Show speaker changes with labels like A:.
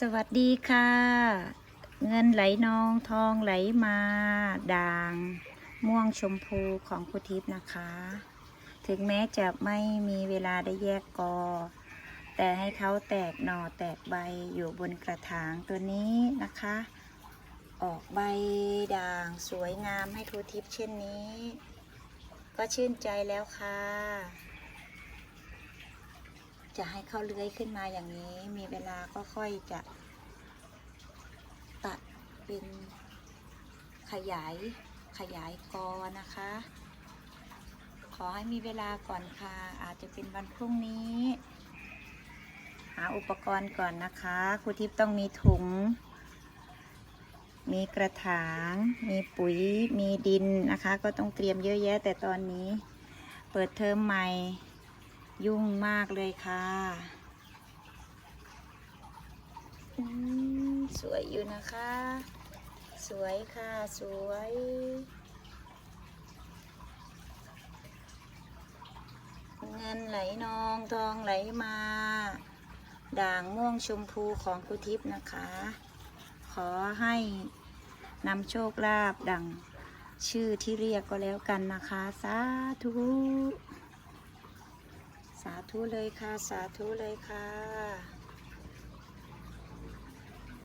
A: สวัสดีค่ะ เงินไหลนองทองไหลมาด่าง ม่วงชมพูของคุทิพย์นะคะ ถึงแม้จะไม่มีเวลาได้แยกกอ แต่ให้เขาแตกหน่อแตกใบอยู่บนกระถางตัวนี้นะคะ ออกใบด่างสวยงามให้ครูทิพย์เช่นนี้ ก็ชื่นใจแล้วค่ะ จะให้เข้าเลื้อยขึ้นมาอย่างนี้ มีเวลาก็ค่อยจะ ตัดเป็นขยายขยายกอนะคะ ขอให้มีเวลาก่อนค่ะ อาจจะเป็นวันพรุ่งนี้ หาอุปกรณ์ก่อนนะคะครูทิพย์ต้องมีถุง มีกระถาง มีปุ๋ย มีดินนะคะ ก็ต้องเตรียมเยอะแยะแต่ตอนนี้ เปิดเทอมใหม่ ยุ่งมากเลยค่ะสวยอยู่นะคะ สวยค่ะ สวย เงินไหลนองทองไหลมา ด่างม่วงชมพูของคุทิพย์นะคะ ขอให้นำโชคลาภดังชื่อที่เรียกก็แล้วกันนะคะ สาธุ สาธุเลยค่ะ สาธุเลยค่ะ